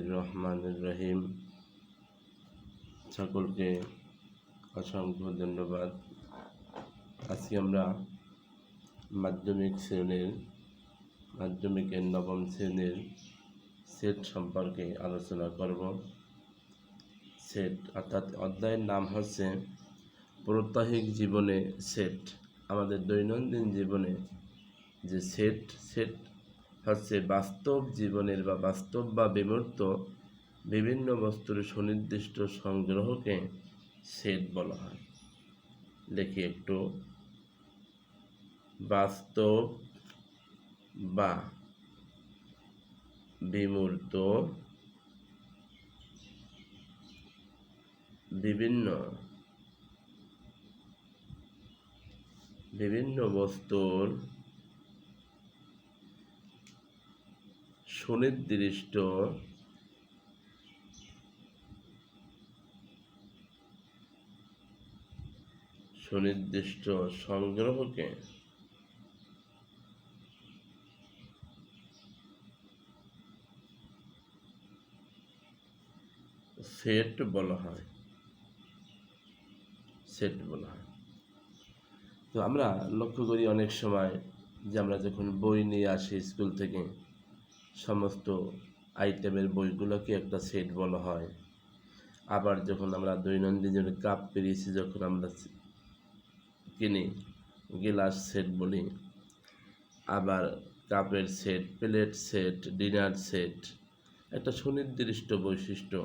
রহমানুর রহিম। সকলকে অসংখ্য ধন্যবাদ। আজকে আমরা মাধ্যমিক শ্রেণির, মাধ্যমিকের নবম শ্রেণির সেট সম্পর্কে আলোচনা করব। সেট অর্থাৎ অধ্যায়ের নাম হচ্ছে প্রত্যাহিক জীবনে সেট। আমাদের দৈনন্দিন জীবনে যে সেট সেট হচ্ছে বাস্তব জীবনের বা বাস্তব বা বিমূর্ত বিভিন্ন বস্তুর সুনির্দিষ্ট সংগ্রহকে সেট বলা হয়। দেখি একটু। বাস্তব বা বিমূর্ত বিভিন্ন বিভিন্ন বস্তুর সুনির্দিষ্ট সুনির্দিষ্ট সংগ্রহকে সেট বলা হয়। সেট বলা হয়। তো আমরা লক্ষ্য করি অনেক সময় যে আমরা যখন বই নিয়ে আসি স্কুল থেকে সমস্ত আইটেমের বইগুলোকে একটা সেট বলা হয়। আবার যখন আমরা দৈনন্দিন জীবনে কাপ পেরিয়েছি, যখন আমরা কিনি গিলাস সেট বলি, আবার কাপের set plate set dinner set একটা সুনির্দিষ্ট বৈশিষ্ট্য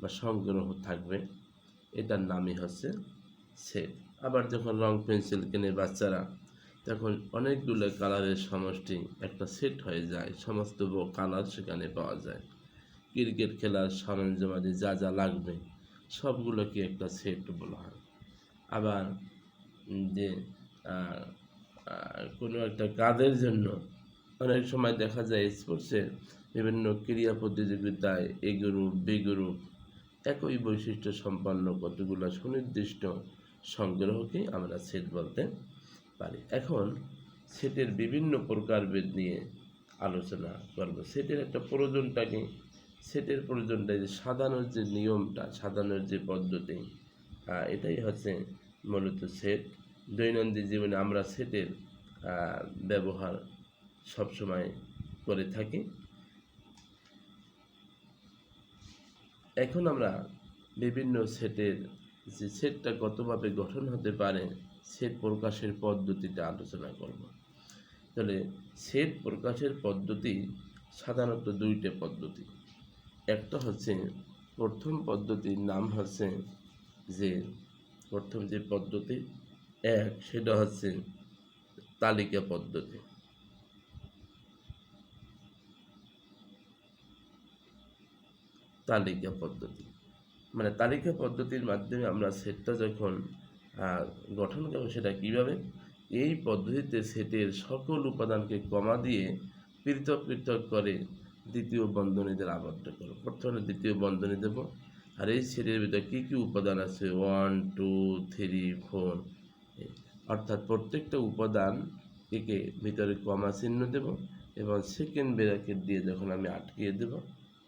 বা সংগ্রহ থাকবে। এটার নামই হচ্ছে সেট আবার যখন রং পেন্সিল কেনে বাচ্চারা তখন অনেকগুলো কালারের সমষ্টি একটা সেট হয়ে যায়। সমস্ত কালার সেখানে পাওয়া যায়। ক্রিকেট খেলার সরঞ্জামাদি যা যা লাগবে, সবগুলোকে একটা সেট বলা হয়। আবার যে কোনো একটা কাজের জন্য অনেক সময় দেখা যায় স্পোর্টসের বিভিন্ন ক্রীড়া প্রতিযোগিতায় এ গ্রুপ বি গ্রুপ একই বৈশিষ্ট্য সম্পন্ন কতগুলো সুনির্দিষ্ট সংগ্রহকে আমরা সেট বলতে পারি। এখন সেটের বিভিন্ন প্রকারভেদ নিয়ে আলোচনা করব। সেটের একটা প্রয়োজনটাকে সেটের প্রয়োজনটা যে সাজানোর যে নিয়মটা সাজানোর যে পদ্ধতি এটাই হচ্ছে মূলত সেট। দৈনন্দিন জীবনে আমরা সেটের ব্যবহার সবসময় করে থাকি। এখন আমরা বিভিন্ন সেটের যে সেটটা কতভাবে গঠন হতে পারে সেট প্রকাশের পদ্ধতিটা আলোচনা করব। তাহলে সেট প্রকাশের পদ্ধতি সাধারণত দুইটা পদ্ধতি। একটা হচ্ছে প্রথম পদ্ধতির নাম হচ্ছে যে, প্রথম যে পদ্ধতি, এক সেটা হচ্ছে তালিকা পদ্ধতি। তালিকা পদ্ধতি। মানে তালিকা পদ্ধতির মাধ্যমে আমরা সেটটা যখন গঠন করব সেটা কীভাবে? এই পদ্ধতিতে সেটের সকল উপাদানকে কমা দিয়ে পৃথক পৃথক করে দ্বিতীয় বন্ধনীদের আবদ্ধ করো। প্রথমে দ্বিতীয় বন্ধনী দেব। আর এই সেটের ভিতরে কী কী উপাদান আছে? ওয়ান টু থ্রি ফোর অর্থাৎ প্রত্যেকটা উপাদান একে ভিতরে কমা চিহ্ন দেব এবং সেকেন্ড ব্র্যাকেট দিয়ে যখন আমি আটকিয়ে দেব,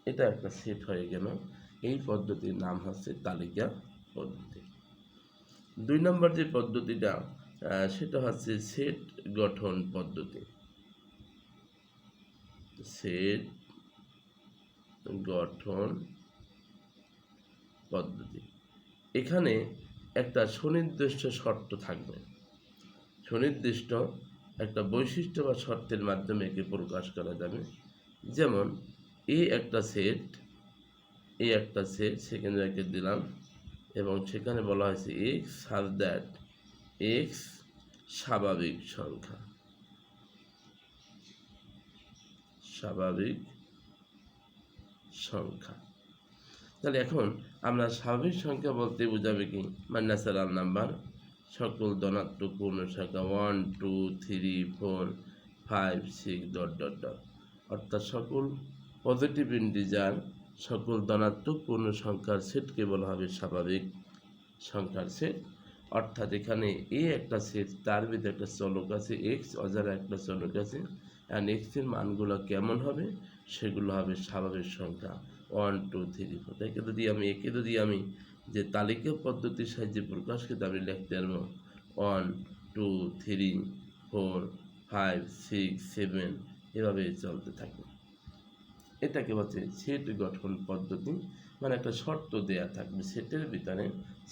এটা একটা সেট হয়ে গেল। এই পদ্ধতির নাম হচ্ছে তালিকা পদ্ধতি। দুই নম্বর যে পদ্ধতিটা সেটা হচ্ছে সেট গঠন পদ্ধতি। সেট গঠন পদ্ধতি। এখানে একটা সুনির্দিষ্ট শর্ত থাকবে। সুনির্দিষ্ট একটা বৈশিষ্ট্য বা শর্তের মাধ্যমে একে প্রকাশ করা যাবে। যেমন, এই একটা সেট, এই একটা সেট সেকেন্ড ব্র্যাকেট দিলাম এবং সেখানে বলা হয়েছে এক্স সাজ দ্যাট এক্স স্বাভাবিক সংখ্যা। স্বাভাবিক সংখ্যা। তাহলে এখন আমরা স্বাভাবিক সংখ্যা বলতে বোঝাবে কি? Natural number. সকল ধনাত্মক পূর্ণ সংখ্যা one two three four five six dot dot dot অর্থাৎ সকল পজিটিভ ইন্টিজার সকল ধনাত্মক, পূর্ণ সংখ্যার সেটকে বলা হবে স্বাভাবিক সংখ্যার সেট। অর্থাৎ এখানে এ একটা সেট, তার ভিতরে একটা চলক আছে এক্স অজারা একটা চলক আছে অ্যান্ড এক্সের মানগুলো কেমন হবে? সেগুলো হবে স্বাভাবিক সংখ্যা। ওয়ান টু থ্রি ফোর একে যদি আমি, একে যদি আমি যে তালিকা পদ্ধতির সাহায্যে প্রকাশ করতে আমি লিখতে পারব one two three four five six seven এভাবে চলতে থাকে। এটাকে বলছে সেট গঠন পদ্ধতি মানে একটা শর্ত দেয়া থাকবে। সেটের ভিতরে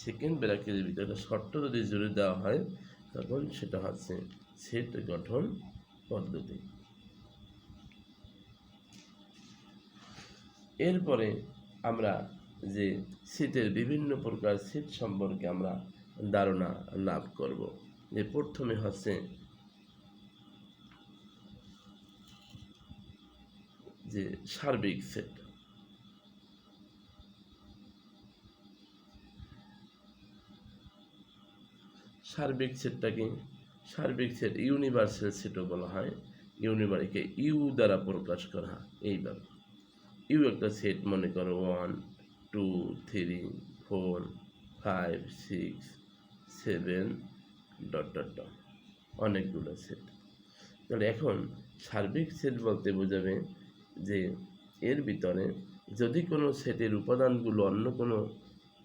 সেকেন্ড ব্র্যাকেটের ভিতরে একটা শর্ত যদি জুড়ে দেওয়া হয়, তখন সেটা হচ্ছে সেট গঠন পদ্ধতি। এরপরে আমরা যে শীতের বিভিন্ন প্রকার শীত সম্পর্কে আমরা ধারণা লাভ করব। যে প্রথমে হচ্ছে যে সার্বিক সেট। সার্বিক সেটটাকে, সার্বিক সেট ইউনিভার্সাল সেটও বলা হয়। ইউনিভার্সকে ইউ দ্বারা প্রকাশ করা হয় এইভাবে ইউ একটা সেট মনে করো, one, two, three, four, five, six, seven, dot dot dot, অনেকগুলো সেট। তাহলে এখন সার্বিক সেট বলতে বোঝাবে যে এর ভিতরে যদি কোনো সেটের উপাদানগুলো অন্য কোনো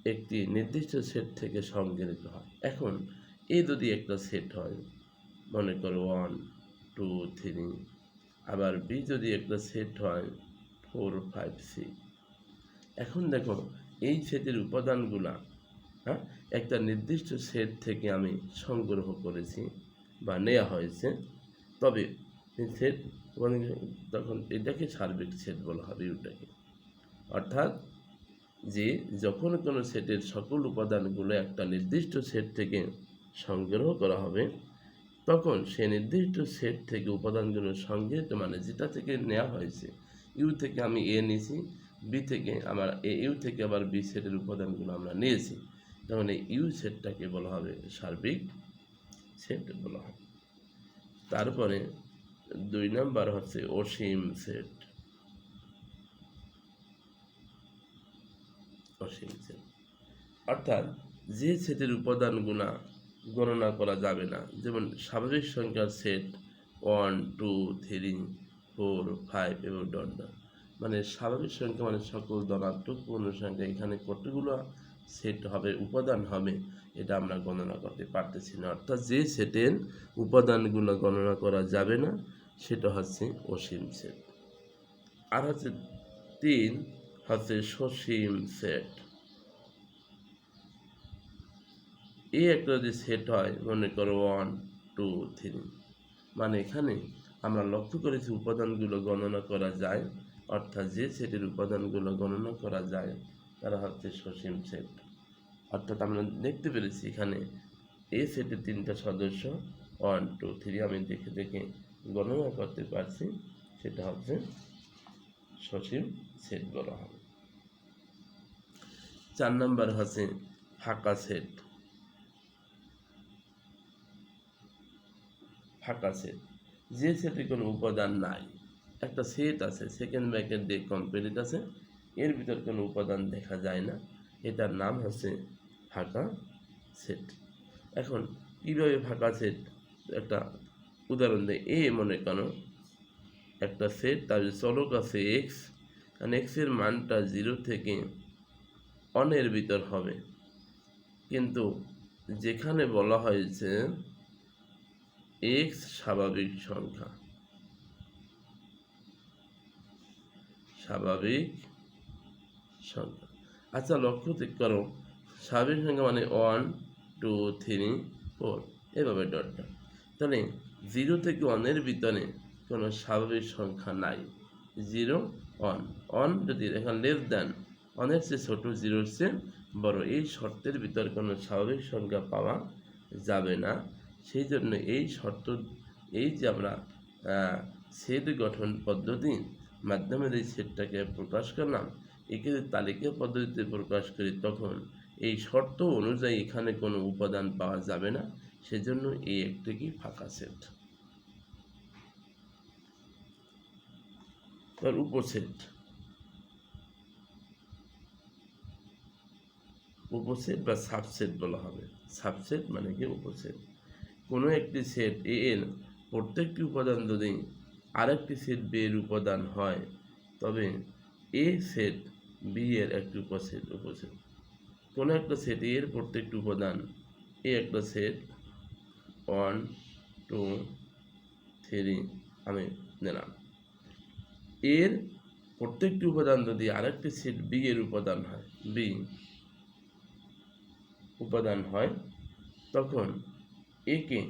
একটি নির্দিষ্ট সেট থেকে সংগৃহীত হয়। এখন এ যদি একটা সেট হয়, মনে করো ওয়ান টু থ্রি আবার বি যদি একটা সেট হয় ফোর ফাইভ সিক্স এখন দেখো, এই সেটের উপাদানগুলা হ্যাঁ একটা নির্দিষ্ট সেট থেকে আমি সংগ্রহ করেছি বা নেওয়া হয়েছে। তবে মানে তখন এটাকে সার্বিক সেট বলা হবে ওটাকে অর্থাৎ যে যখন কোনো সেটের সকল উপাদানগুলো একটা নির্দিষ্ট সেট থেকে সংগ্রহ করা হবে, তখন সে নির্দিষ্ট সেট থেকে উপাদানগুলো সংগৃহীত মানে যেটা থেকে নেওয়া হয়েছে ইউ থেকে আমি এ নিয়েছি বি থেকে আমার এ ইউ থেকে আবার বি সেটের উপাদানগুলো আমরা নিয়েছি তখন এই ইউ সেটটাকে বলা হবে সার্বিক সেট বলা হবে তারপরে দুই নাম্বার হচ্ছে অসীম সেট। অসীম সেট। অর্থাৎ যে সেটের উপাদানগুলা গণনা করা যাবে না, যেমন স্বাভাবিক সংখ্যার set one, two, three, four, five এবং ডট ডট মানে স্বাভাবিক সংখ্যা মানে সকল ধনাত্মক পূর্ণ সংখ্যা এখানে কতগুলো সেট হবে, উপাদান হবে, এটা আমরা গণনা করতে পারতেছি না। অর্থাৎ যে সেটের উপাদানগুলো গণনা করা যাবে না সেটা হচ্ছে অসীম সেট। আর হচ্ছে তিন হচ্ছে সসীম সেট। এই একটা যদি সেট হয়, মনে করো ওয়ান টু থ্রি মানে এখানে আমরা লক্ষ্য করেছি উপাদানগুলো গণনা করা যায়, অর্থাৎ যে সেটের উপাদানগুলো গণনা করা যায়, তারা হচ্ছে সসীম সেট। অর্থাৎ আমরা দেখতে পেরেছি এখানে এ সেটের তিনটা সদস্য ওয়ান টু থ্রি আমি দেখে দেখে গণনা করতে পারছি, সেটা হচ্ছে সসীম সেট বলা হবে। চার নম্বর হচ্ছে ফাঁকা সেট। ফাঁকা সেট। যে সেটে কোনো উপাদান নাই, একটা সেট আছে সেকেন্ড ব্র্যাকেট দিয়ে কমপ্লিট আছে, এর ভিতর কোনো উপাদান দেখা যায় না, এটার নাম হচ্ছে ফাঁকা সেট। এখন, কীভাবে ফাঁকা সেট একটা উদাহরণ দেয় এ মনে করো, একটা সেট তার চলক আছে এক্স আর এক্সের মানটা জিরো থেকে অনের ভিতর হবে। কিন্তু যেখানে বলা হয়েছে এক্স স্বাভাবিক সংখ্যা স্বাভাবিক সংখ্যা। আচ্ছা লক্ষ্য ঠিক করো, স্বাভাবিক সংখ্যা মানে ওয়ান টু থ্রি ফোর এভাবে ডট ডট তাহলে জিরো থেকে ওয়ানের ভিতরে কোনো স্বাভাবিক সংখ্যা নাই। জিরো ওয়ান ওয়ান যদি এখানে লেস দেন ওয়ানের চেয়ে ছোটো জিরোর চেয়ে বড়, এই শর্তের ভিতর কোনো স্বাভাবিক সংখ্যা পাওয়া যাবে না। সেই জন্য এই শর্ত, এই যে আমরা সেট গঠন পদ্ধতির মাধ্যমে যে সেটটাকে প্রকাশ করলাম, একে তালিকা পদ্ধতিতে প্রকাশ করি, তখন এই শর্ত অনুযায়ী এখানে কোনো উপাদান পাওয়া যাবে না। সেজন্য এই একটি কি ফাঁকা সেট তার উপসেট উপসেট বা সাবসেট বলা হবে। সাবসেট মানে কি উপসেট কোনো একটি সেট এ এর প্রত্যেকটি উপাদান যদি আরেকটি সেট বে এর উপাদান হয়, তবে এ সেট বি এর একটি উপসেট উপসেট কোনো একটা সেট এ এর প্রত্যেকটি উপাদান, এ একটা সেট ওয়ান টু থ্রি আমি নিলাম। এর প্রত্যেকটি উপাদান যদি আরেকটি সেট বি এর উপাদান হয় বি উপাদান হয়, তখন একে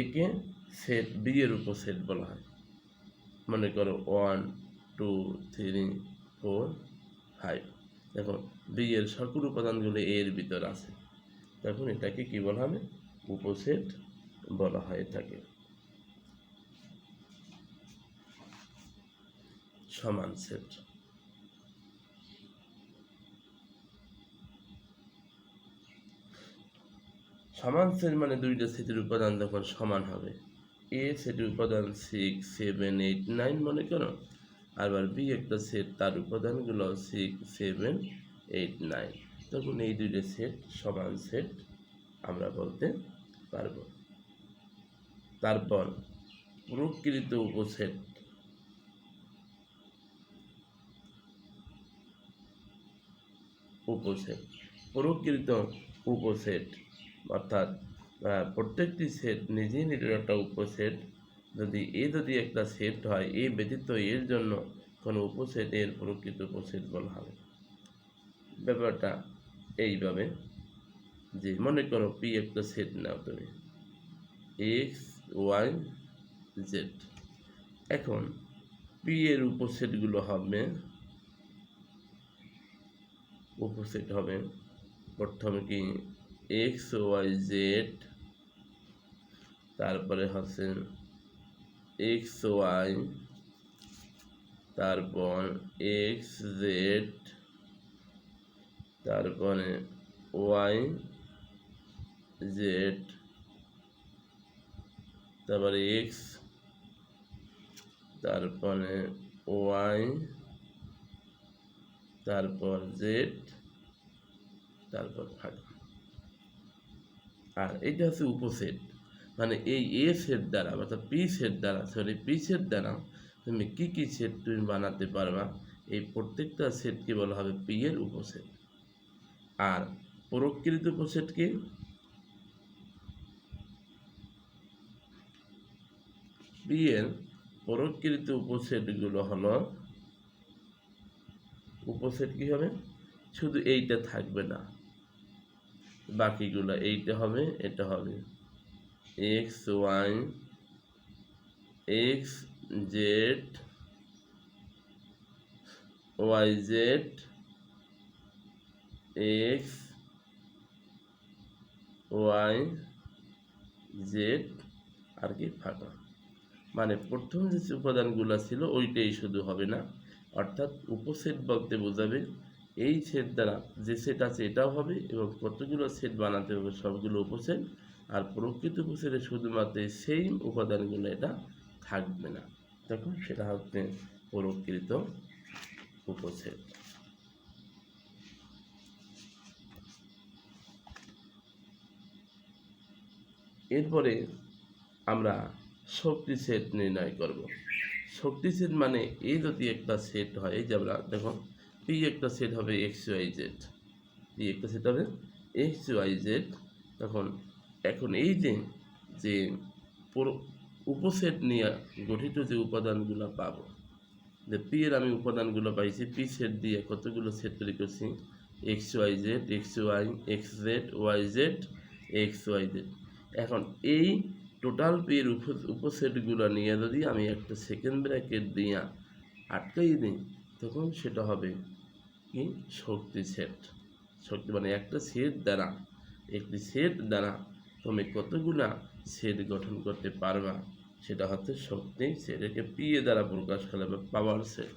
একে সেট বি এর উপর সেট বলা হয়। মনে করো one two three four five দেখো বি এর সকল উপাদানগুলো এর ভিতর আছে। তখন এটাকে কি বলা হবে? উপসেট বলা হয় থাকে। সমান সেট। সমান সেট মানে দুইটা সেটের উপাদান যখন সমান হবে, এ সেটের উপাদান সিক্স সেভেন এইট নাইন মনে করো, আবার বি একটা সেট, তার উপাদানগুলো সিক্স সেভেন এইট নাইন তখন এই দুইটা সেট সমান সেট আমরা বলতে পারব। তারপর প্রকৃত উপসেট উপসেট প্রকৃত উপসেট অর্থাৎ প্রত্যেকটি সেট নিজেই নিজের একটা উপসেট যদি এ যদি একটা সেট হয়, এ ব্যতীত এর জন্য কোনো উপসেট এর প্রকৃত উপসেট বলা হবে। ব্যাপারটা এইভাবে যে মনে করো পি একটা সেট নাও তুমি। এক্স ওয়াই জেড এখন পি এর উপসেটগুলো হবে উপসেট হবে, প্রথমে কি এক্স ওয়াই জেড তারপরে হচ্ছে এক্স ওয়াই তারপর এক্স জেড তারপরে ওয়াই জেড, তারপরে এক্স, তারপরে ওয়াই, তারপর জেড, তারপর ফাঁকা আর এটা হচ্ছে উপসেট মানে এই এ সেট দ্বারা, অর্থাৎ পি সেট দ্বারা সরি পি সেট দ্বারা তুমি কি কি সেট তুমি বানাতে পারবা, এই প্রত্যেকটা সেটকে বলা হবে পি এর উপসেট আর প্রকৃত উপসেট পি এর প্রকৃত উপসেটগুলো হলো, উপসেট কি হবে? শুধু এইটা থাকবে না। বাকিগুলো এইটা হবে, এটা হবে। X, Y, X, Z, Y, Z, X, Y, Z, আর কি ফাঁকা। মানে প্রথম যে উপাদানগুলো ছিল, ওইটাই শুধু হবে না। অর্থাৎ উপসেট বলতে বোঝাবে, এই সেট দ্বারা যে সেট আছে এটাও হবে এবং কতগুলো সেট বানাতে হবে সবগুলো উপসেট, আর প্রকৃত উপসেটে শুধুমাত্র সেম উপাদানগুলো এটা থাকবে না। তখন সেটা হচ্ছে প্রকৃত উপসেট। এরপরে আমরা শক্তি সেট নির্ণয় করব। শক্তি সেট মানে এই যদি একটা সেট হয়, এই যে আমরা দেখো পি একটা সেট হবে এক্স ওয়াই জেড পি একটা সেট হবে এক্স ওয়াই জেড তখন এখন এই যে যে উপসেট নিয়ে গঠিত যে উপাদানগুলো পাবো, যে পি এর আমি উপাদানগুলো পাইছি পি সেট দিয়ে কতগুলো সেট তৈরি করছি? X Y Z X Y X Z Y Z X Y Z এখন এই টোটাল পের উপ, উপসেটগুলো নিয়ে যদি আমি একটা সেকেন্ড ব্র্যাকেট দিয়ে আটকাই দিই, তখন সেটা হবে কি? শক্তি সেট। শক্তি মানে একটা সেট দ্বারা, একটি সেট দ্বারা তুমি কতগুলা সেট গঠন করতে পারবা? সেটা হচ্ছে শক্তি সেট, একে পি এ দ্বারা প্রকাশ করা হবে পাওয়ার সেট।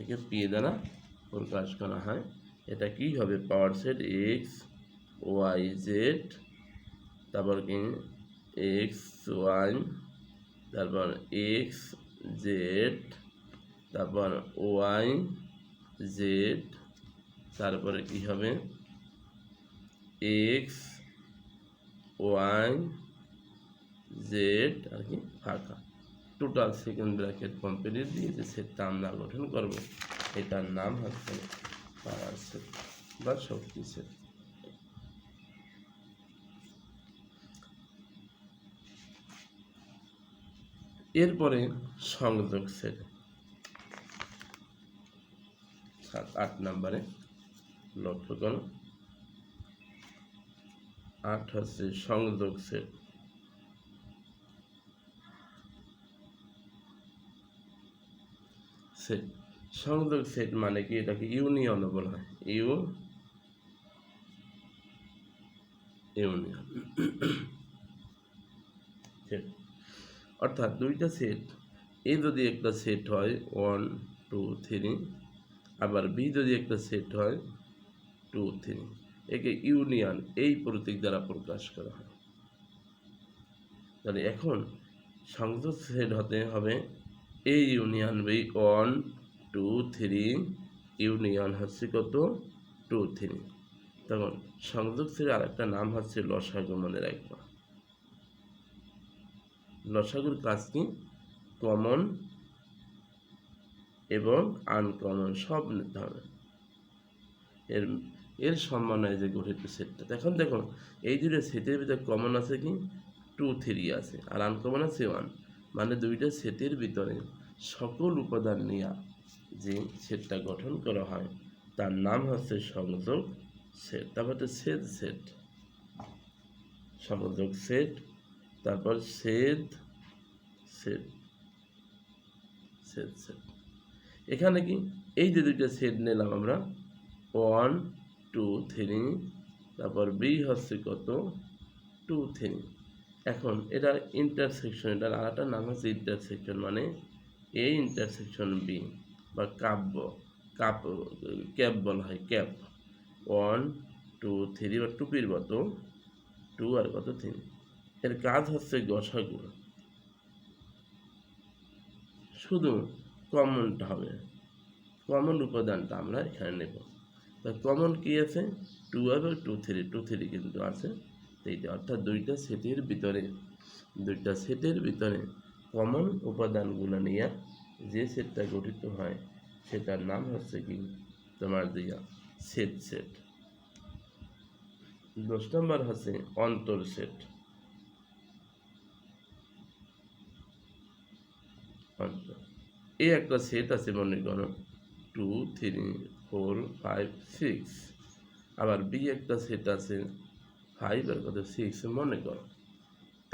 একে পি এ দ্বারা প্রকাশ করা হয়। এটা কি হবে? Power set X, Y, Z, তারপর কি? এক্স ওয়াই তারপর এক্স জেড, তারপর ওয়াই জেড, তারপরে কি হবে? এক্স ওয়াই জেড, আর কি, ফাঁকা। টোটাল সেকেন্ড ব্র্যাকেট কমপ্লিট দিয়ে যে সেটটা আমরা গঠন করব, এটার নাম হচ্ছে পাওয়ার সেট বা শক্তি সেট এরপরে সংযোগ সেট। সাত, আট নম্বরে লক্ষ্য করো আট হচ্ছে সংযোগ সেট। সেট, সংযোগ সেট মানে কি? এটাকে ইউনিয়নও বলা হয়। You, union. সেট অর্থাৎ দুইটা সেট এ যদি একটা সেট হয় ওয়ান টু থ্রি আবার বি যদি একটা সেট হয় টু থ্রি একে ইউনিয়ন এই প্রতীক দ্বারা প্রকাশ করা হয়। তাহলে এখন সংযোগ সেট হতে হবে A union B one two three union হচ্ছে কত? টু থ্রি তখন সংযোগ সেটের আরেকটা নাম হচ্ছে লসাগু রাখবা। লসাগুর কাজ কি কমন এবং আনকমন সব নিতে হবে এর এর সমন্বয়ে যে গঠিত সেটটা। এখন দেখো এই দুটো সেটের ভিতরে কমন আছে কি? টু থ্রি আছে। আর আনকমন আছে ওয়ান মানে দুইটা সেটের ভিতরে সকল উপাদান নিয়ে যে সেটটা গঠন করা হয়, তার নাম হচ্ছে সংযোগ সেট। তারপর সেট সেট। সংযোগ সেট তারপর সেট সেট সেট সেদ। এখানে কি? এই যে দুইটা সেট নিলাম আমরা। ওয়ান, টু, থ্রি, তারপর বি হচ্ছে কত? Two, three. এখন এটা ইন্টারসেকশন এটার আরেকটা নাম হচ্ছে ইন্টারসেকশন মানে এ ইন্টারসেকশন বি বা কাব্য কাপ ক্যাপ বলা হয়, ক্যাপ। ওয়ান, টু, থ্রি বা টুপির মতো। টু আর কত? থ্রি। এর কাজ হচ্ছে গসাগু শুধু কমনটা হবে। কমন উপাদানটা আমরা এখানে নেব। তা কমন কি আছে? টু এবং টু থ্রি টু থ্রি কিন্তু আছে। এইটা অর্থাৎ দুইটা সেটের ভিতরে, দুইটা সেটের ভিতরে কমন উপাদানগুলো নিয়ে যে সেটটা গঠিত হয়, সেটার নাম হচ্ছে কি? তোমার দিয়া সেট সেট। দশ নম্বর হচ্ছে অন্তর সেট। এই একটা সেট আছে মনে করো two three four five six আবার বি একটা সেট আছে ফাইভ কত সিক্স মনে করো।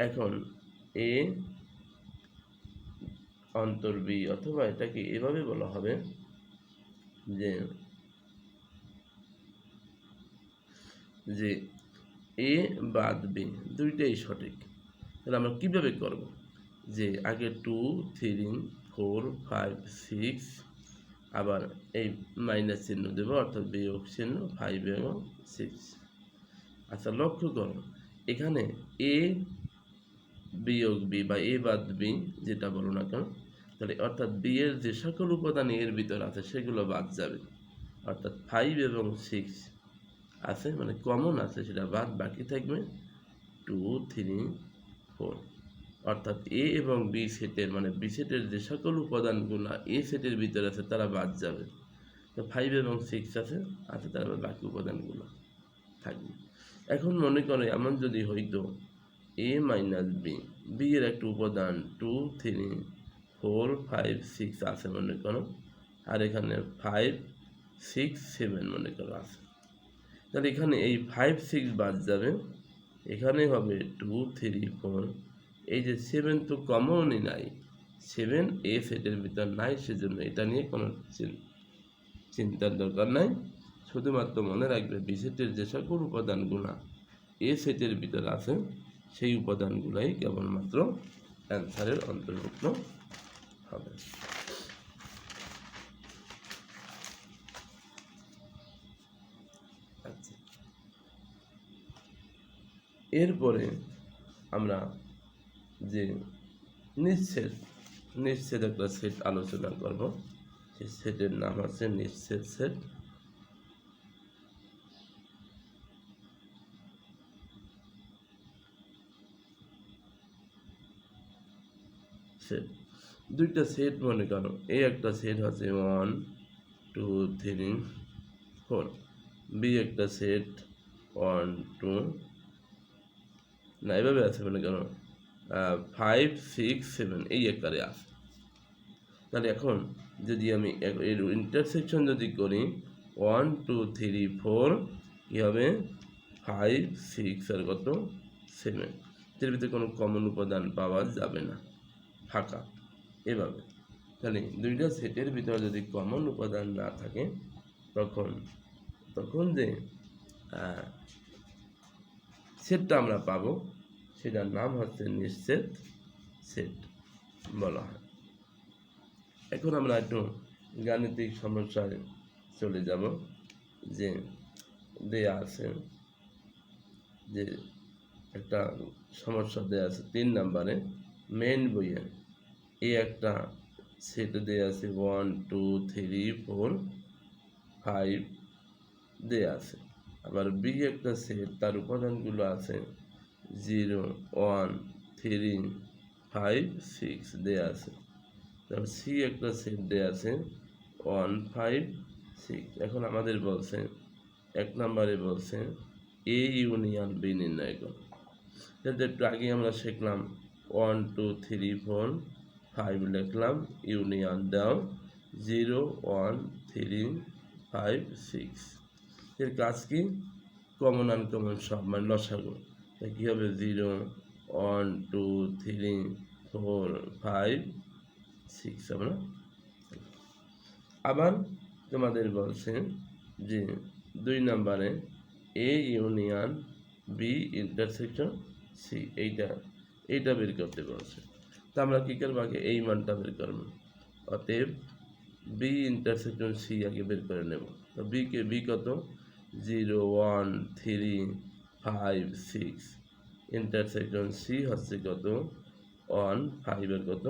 এখন এ অন্তর বি অথবা এটাকে এভাবে বলা হবে যে যে এ বাদ বি দুইটাই সঠিক। তাহলে আমরা কীভাবে করব? যে আগে two three four five six আবার এই মাইনাস চিহ্ন দেবো, অর্থাৎ বিয়োগ চিহ্ন ফাইভ এবং সিক্স আচ্ছা লক্ষ্য করো, এখানে এ বিয়োগ বি বা এ বাদ বি যেটা বলো না কেন, তাহলে অর্থাৎ বি এর যে সকল উপাদান এর ভিতর আছে, সেগুলো বাদ যাবে। অর্থাৎ ফাইভ এবং সিক্স আছে মানে কমন আছে, সেটা বাদ বাকি থাকবে। টু থ্রি ফোর অর্থাৎ এ এবং বি সেটের মানে বি সেটের যে সকল উপাদানগুলো এ সেটের ভিতরে আছে, তারা বাদ যাবে। তো ফাইভ এবং সিক্স আছে আছে তার বাকি উপাদানগুলো থাকবে। এখন মনে করে এমন যদি হইতো এ মাইনাস বি বি এর একটা উপাদান two three four five six আছে মনে করো, আর এখানে ফাইভ সিক্স সেভেন মনে করো আছে। তাহলে এখানে এই ফাইভ সিক্স বাদ যাবে। এখানে হবে টু থ্রি ফোর এই যে সেভেন তো কমনই নাই। সেভেন এ সেটের ভিতর নাই, সেজন্য এটা নিয়ে কোনো চিন- চিন্তার দরকার নাই। শুধুমাত্র মনে রাখবে বি সেটের যে সকল উপাদানগুলো এ সেটের ভিতর আছে, সেই উপাদানগুলাই কেবলমাত্র অ্যান্সারের অন্তর্ভুক্ত হবে। আচ্ছা। এরপরে আমরা যে নিঃচ্ছেদ নিঃচ্ছেদ একটা সেট আলোচনা করব। সেই সেটের নাম আছে নিঃচ্ছেদ সেট। সেট, দুইটা সেট মনে করো। এই একটা সেট হচ্ছে one, two, three, four. B একটা সেট, ওয়ান, টু। না, এভাবে আছে মনে করো। ফাইভ সিক্স সেভেন এই একবারে আছে। তাহলে এখন যদি আমি এর ইন্টারসেকশন যদি করি ওয়ান টু থ্রি ফোর কী হবে? ফাইভ সিক্স আর কত? সেভেন এর ভিতরে কোনো কমন উপাদান পাওয়া যাবে না। ফাঁকা। এভাবে। তাহলে দুইটা সেটের ভিতরে যদি কমন উপাদান না থাকে, তখন তখন যে সেটটা আমরা পাবো সেটার নাম হচ্ছে নিশ্চিত সেট বলা হয়। এখন আমরা একটু গাণিতিক সমস্যায় চলে যাব যে দেয়া আছে যে একটা সমস্যা দেয়া আছে তিন নাম্বারে মেন বইয়ে এই একটা সেট দেয়া আছে one two three four five দেয়া আছে। আবার বি একটা সেট, তার উপাদানগুলো আছে zero one three five six দেয়া আছে। তারপর সি একটা সেট দেয়া আছে, ওয়ান ফাইভ সিক্স। এখন আমাদের বলছে, এক নম্বরে বলছে, এ ইউনিয়ন বি নির্ণয় করো। যাতে একটু আগে আমরা শিখলাম, one, two, three, four, five লিখলাম, ইউনিয়ন দাও, zero, one, three, five, six. এর কাজ কি? কমন, আনকমন সব মানে লসাগু। কী হবে zero one two three four five six না আবার তোমাদের বলছে যে দুই নম্বরে A union B intersection C এইটা এইটা বের করতে বলছে। তা আমরা কী করব? আগে এই মানটা বের করব। অতএব বি ইন্টারসেকশন সি আগে বের করে নেব। তো বিকে বি কত? Zero one three five six intersection C হচ্ছে কত? ওয়ান ফাইভের কত?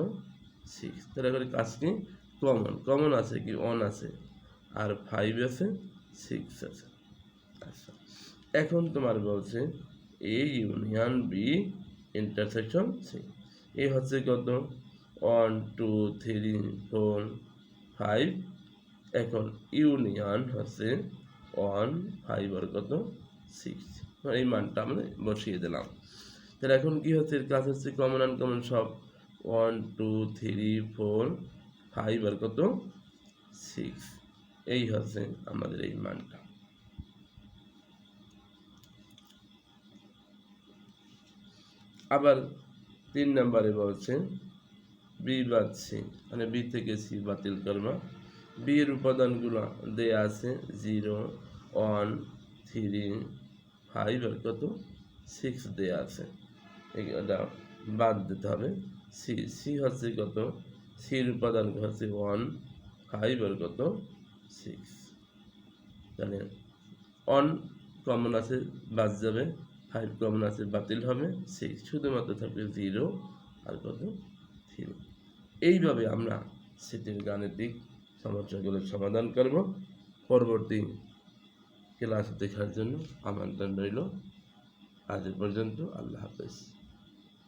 সিক্স তাহলে এবারে কাজ কি? কমন কমন আছে কি? ওয়ান আছে। আর ফাইভ আছে? সিক্স আছে। আচ্ছা। এখন তোমার বলছে A union B intersection C A হচ্ছে কত? One two three four five এখন ইউনিয়ন হচ্ছে ওয়ান ফাইভ আর কত? সিক্স এই মানটা আমরা বসিয়ে দিলাম। তাহলে এখন কি হচ্ছে? কাজ হচ্ছে কমন আনকমন সব। One two three four five আর কত? সিক্স এই হচ্ছে আমাদের এই মানটা। আবার তিন নম্বরে বলছে, বি বাদ সি মানে বি থেকে সি বাতিল করবা। বি এর উপাদানগুলো দেয়া আছে জিরো ওয়ান থ্রি ফাইভ আর কত? সিক্স দেয়া আছে। এটা বাদ দিতে হবে। সি সি হচ্ছে কত? সির উপাদান হচ্ছে ওয়ান ফাইভ আর কত? সিক্স তাহলে ওয়ান কমন আছে, বাদ যাবে। ফাইভ কমন আছে, বাতিল হবে। সিক্স শুধুমাত্র থাকবে জিরো আর কত? থ্রি এইভাবে আমরা সেটির গাণিতিক সমস্যাগুলোর সমাধান করব। পরবর্তী ক্লাস দেখার জন্য আমন্ত্রণ রইল। আজ পর্যন্ত আল্লাহ হাফেজ।